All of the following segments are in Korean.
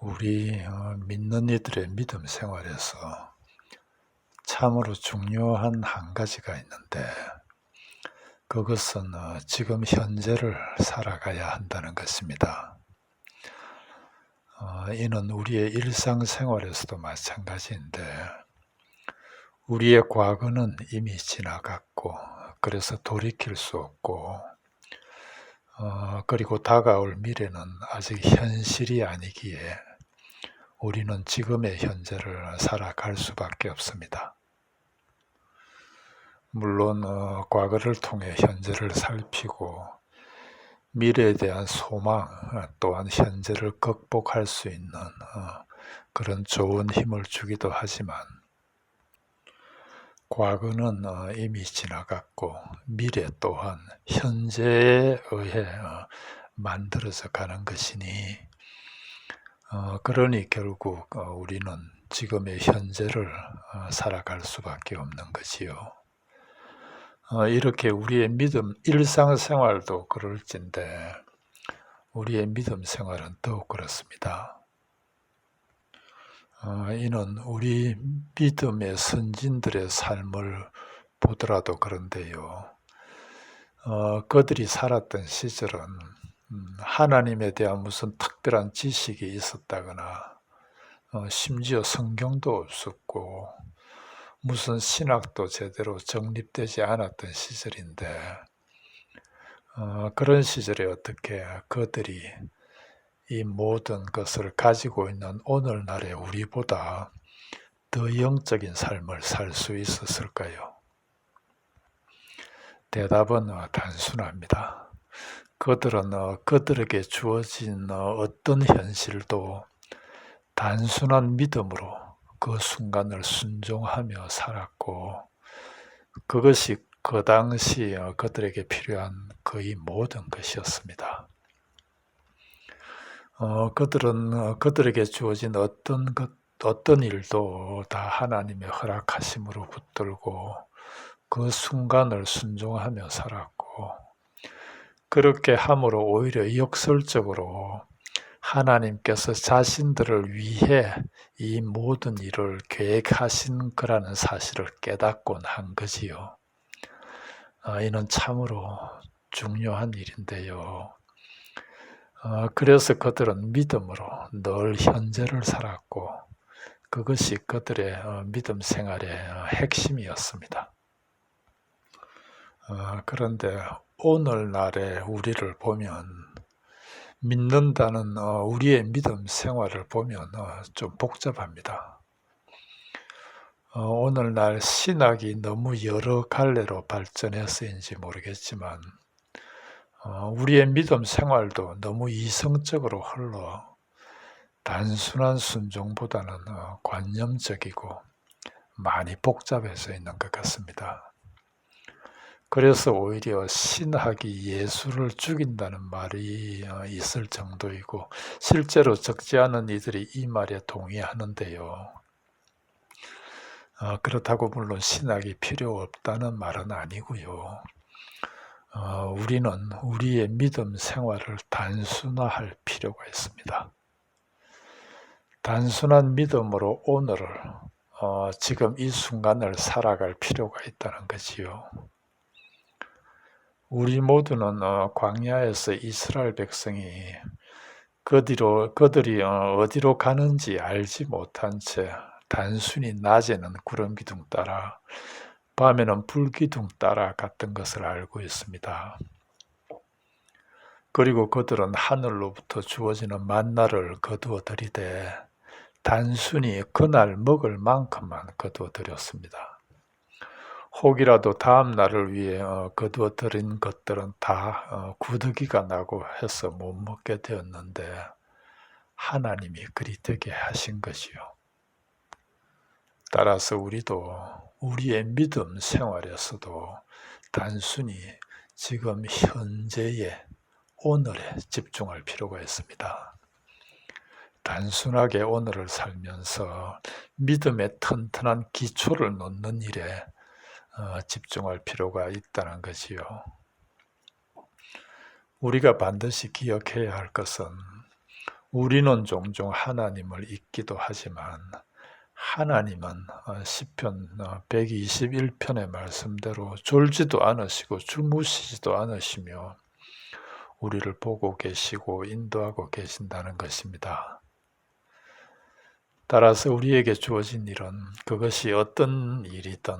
우리 어, 믿는 이들의 믿음 생활에서 참으로 중요한 한 가지가 있는데 그것은 어, 지금 현재를 살아가야 한다는 것입니다. 어, 이는 우리의 일상생활에서도 마찬가지인데 우리의 과거는 이미 지나갔고 그래서 돌이킬 수 없고 어, 그리고 다가올 미래는 아직 현실이 아니기에 우리는 지금의 현재를 살아갈 수밖에 없습니다. 물론 어, 과거를 통해 현재를 살피고 미래에 대한 소망 어, 또한 현재를 극복할 수 있는 어, 그런 좋은 힘을 주기도 하지만 과거는 어, 이미 지나갔고 미래 또한 현재에 의해 어, 만들어져 가는 것이니 어, 그러니 결국 우리는 지금의 현재를 살아갈 수밖에 없는 것이요. 이렇게 우리의 믿음 일상생활도 그럴진데 우리의 믿음 생활은 더욱 그렇습니다. 어, 이는 우리 믿음의 선진들의 삶을 보더라도 그런데요. 어, 그들이 살았던 시절은 음, 하나님에 대한 무슨 특 별한 지식이 있었다거나 어, 심지어 성경도 없었고 무슨 신학도 제대로 정립되지 않았던 시절인데 어, 그런 시절에 어떻게 그들이 이 모든 것을 가지고 있는 오늘날의 우리보다 더 영적인 삶을 살 수 있었을까요? 대답은 어, 단순합니다. 그들은 어, 그들에게 주어진 어, 어떤 현실도 단순한 믿음으로 그 순간을 순종하며 살았고 그것이 그 당시 그들에게 필요한 거의 모든 것이었습니다. 어, 그들은 어, 그들에게 주어진 어떤 것, 어떤 일도 다 하나님의 허락하심으로 붙들고 그 순간을 순종하며 살았고 그렇게 함으로 오히려 역설적으로 하나님께서 자신들을 위해 이 모든 일을 계획하신 거라는 사실을 깨닫곤 한 거지요. 아, 이는 참으로 중요한 일인데요. 어, 그래서 그들은 믿음으로 늘 현재를 살았고 그것이 그들의 어, 믿음 생활의 어, 핵심이었습니다. 그런데 오늘날의 우리를 보면 믿는다는 우리의 믿음 생활을 보면 좀 복잡합니다. 오늘날 신학이 너무 여러 갈래로 발전해서인지 모르겠지만 어, 우리의 믿음 생활도 너무 이성적으로 흘러 단순한 순종보다는 어, 관념적이고 많이 복잡해져 있는 것 같습니다. 그래서 오히려 신학이 예수를 죽인다는 말이 어, 있을 정도이고 실제로 적지 않은 이들이 이 말에 동의하는데요. 그렇다고 물론 신학이 필요 없다는 말은 아니고요. 어, 우리는 우리의 믿음 생활을 단순화할 필요가 있습니다. 단순한 믿음으로 오늘을 어, 지금 이 순간을 살아갈 필요가 있다는 거지요. 우리 모두는 어, 광야에서 이스라엘 백성이 그뒤로 그들이 어, 어디로 가는지 알지 못한 채 단순히 낮에는 구름 기둥 따라 밤에는 불 기둥 따라 갔던 것을 알고 있습니다. 그리고 그들은 하늘로부터 주어지는 만나를 거두어 들이되 단순히 그날 먹을 만큼만 거두어 들였습니다. 혹이라도 다음 날을 위해 어, 거두어 들인 것들은 다 어, 구더기가 나고 해서 못 먹게 되었는데 하나님이 그리 되게 하신 것이요. 따라서 우리도 우리의 믿음 생활에서도 단순히 지금 현재의 오늘에 집중할 필요가 있습니다. 단순하게 오늘을 살면서 믿음의 튼튼한 기초를 놓는 일에 어, 집중할 필요가 있다는 것이요. 우리가 반드시 기억해야 할 것은 우리는 종종 하나님을 잊기도 하지만 하나님은 어, 시편 121편의 말씀대로 졸지도 않으시고 주무시지도 않으시며 우리를 보고 계시고 인도하고 계신다는 것입니다. 따라서 우리에게 주어진 일은 그것이 어떤 일이든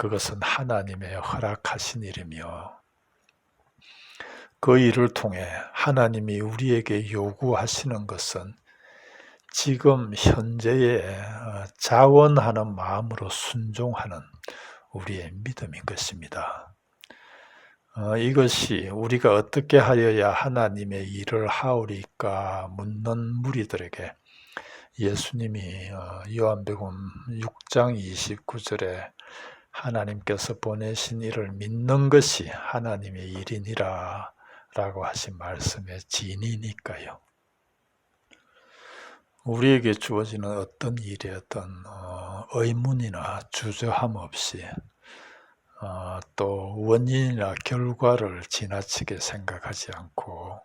그것은 하나님의 허락하신 일이며 그 일을 통해 하나님이 우리에게 요구하시는 것은 지금 현재에 어, 자원하는 마음으로 순종하는 우리의 믿음인 것입니다. 어, 이것이 우리가 어떻게 하여야 하나님의 일을 하오리까 묻는 무리들에게 예수님이 어, 요한복음 6장 29절에 하나님께서 보내신 일을 믿는 것이 하나님의 일이니라 라고 하신 말씀의 진이니까요. 우리에게 주어지는 어떤 일이었던 어, 의문이나 주저함 없이 어, 또 원인이나 결과를 지나치게 생각하지 않고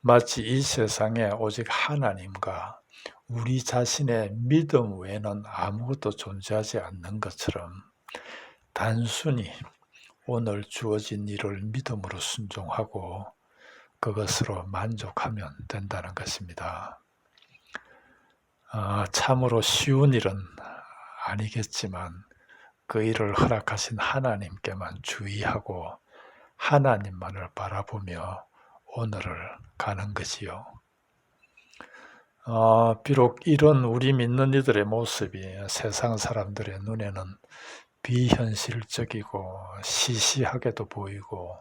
마치 이 세상에 오직 하나님과 우리 자신의 믿음 외에는 아무것도 존재하지 않는 것처럼 단순히 오늘 주어진 일을 믿음으로 순종하고 그것으로 만족하면 된다는 것입니다. 아, 참으로 쉬운 일은 아니겠지만 그 일을 허락하신 하나님께만 주의하고 하나님만을 바라보며 오늘을 가는 것이요. 어, 비록 이런 우리 믿는 이들의 모습이 세상 사람들의 눈에는 비현실적이고 시시하게도 보이고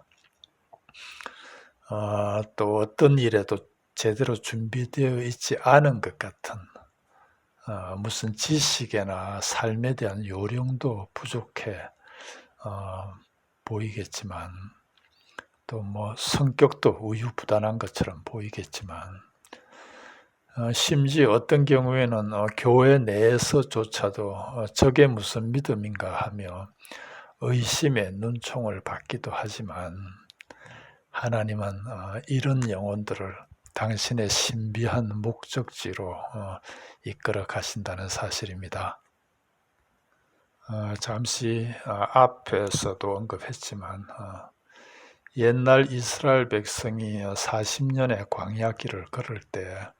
어, 또 어떤 일에도 제대로 준비되어 있지 않은 것 같은 어, 무슨 지식이나 삶에 대한 요령도 부족해 어, 보이겠지만 또 뭐 성격도 우유부단한 것처럼 보이겠지만 어, 심지어 어떤 경우에는 어, 교회 내에서조차도 어, 저게 무슨 믿음인가 하며 의심의 눈총을 받기도 하지만 하나님은 어, 이런 영혼들을 당신의 신비한 목적지로 어, 이끌어 가신다는 사실입니다. 어, 잠시 어, 앞에서도 언급했지만 옛날 이스라엘 백성이 40년의 광야길을 걸을 때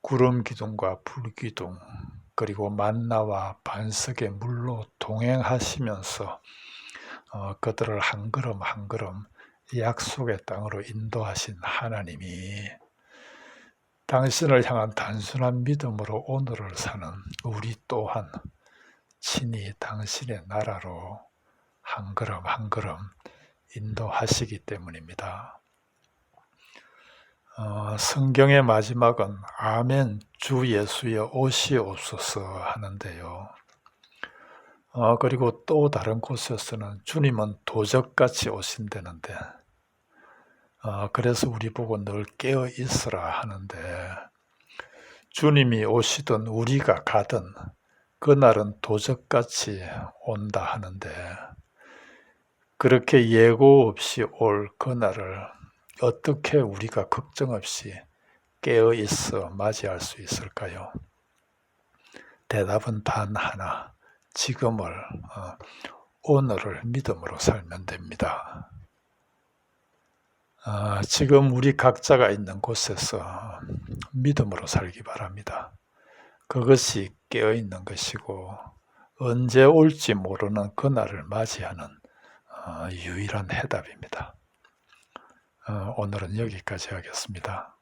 구름 기둥과 불 기둥 그리고 만나와 반석의 물로 동행하시면서 그들을 한 걸음 한 걸음 약속의 땅으로 인도하신 하나님이 당신을 향한 단순한 믿음으로 오늘을 사는 우리 또한 친히 당신의 나라로 한 걸음 한 걸음 인도하시기 때문입니다. 어, 성경의 마지막은 아멘 주 예수의 오시옵소서 하는데요. 어, 그리고 또 다른 곳에서는 주님은 도적같이 오신다는데 어, 그래서 우리 보고 늘 깨어 있으라 하는데 주님이 오시든 우리가 가든 그날은 도적같이 온다 하는데 그렇게 예고 없이 올 그날을 어떻게 우리가 걱정 없이 깨어 있어 맞이할 수 있을까요? 대답은 단 하나. 지금을, 어, 오늘을 믿음으로 살면 됩니다. 아, 지금 우리 각자가 있는 곳에서 믿음으로 살기 바랍니다. 그것이 깨어 있는 것이고 언제 올지 모르는 그날을 맞이하는 어, 유일한 해답입니다. 어, 오늘은 여기까지 하겠습니다.